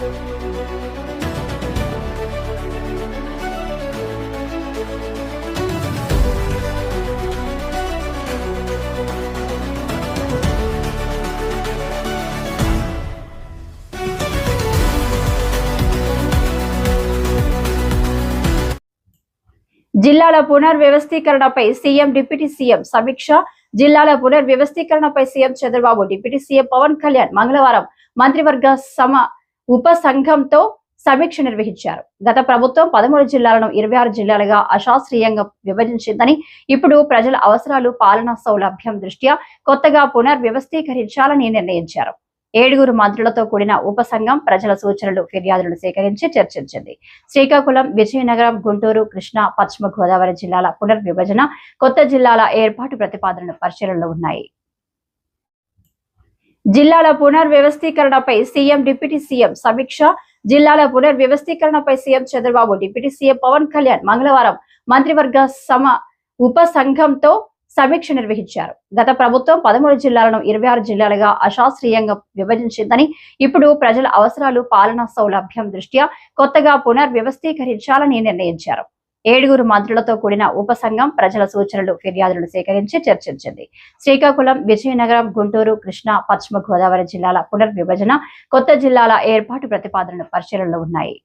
జిల్లాల పునర్వ్యవస్థీకరణపై CM deputy CM సమీక్ష జిల్లాల పునర్వ్యవస్థీకరణపై CM Chandrababu deputy CM Pawan Kalyan మంగళవారం మంత్రివర్గ సమ ఉప సంఘంతో సమీక్ష నిర్వహించారు. గత ప్రభుత్వం పదమూడు జిల్లాలను ఇరవై ఆరు జిల్లాలుగా అశాస్త్రీయంగా విభజించిందని ఇప్పుడు ప్రజల అవసరాలు పాలనా సౌలభ్యం దృష్ట్యా కొత్తగా పునర్వ్యవస్థీకరించాలని నిర్ణయించారు. ఏడుగురు మంత్రులతో కూడిన ఉపసంఘం ప్రజల సూచనలు ఫిర్యాదులను సేకరించి చర్చించింది. శ్రీకాకుళం విజయనగరం గుంటూరు కృష్ణా పశ్చిమ గోదావరి జిల్లాల పునర్విభజన కొత్త జిల్లాల ఏర్పాటు ప్రతిపాదనలు పరిశీలనలో ఉన్నాయి. జిల్లాల పునర్వ్యవస్థీకరణపై సీఎం డిప్యూటీ సీఎం సమీక్ష. జిల్లాల పునర్వ్యవస్థీకరణపై CM Chandrababu deputy CM Pawan Kalyan మంగళవారం మంత్రివర్గ సమ ఉప సంఘంతో సమీక్ష నిర్వహించారు. గత ప్రభుత్వం పదమూడు జిల్లాలను ఇరవై ఆరు జిల్లాలుగా అశాస్త్రీయంగా విభజించిందని ఇప్పుడు ప్రజల అవసరాలు పాలనా సౌలభ్యం దృష్ట్యా కొత్తగా పునర్వ్యవస్థీకరించాలని నిర్ణయించారు. ఏడుగురు మంత్రులతో కూడిన ఉపసంఘం ప్రజల సూచనలు ఫిర్యాదులను సేకరించి చర్చించింది. శ్రీకాకుళం విజయనగరం గుంటూరు కృష్ణా పశ్చిమ గోదావరి జిల్లాల పునర్విభజన కొత్త జిల్లాల ఏర్పాటు ప్రతిపాదనలు పరిశీలనలో ఉన్నాయి.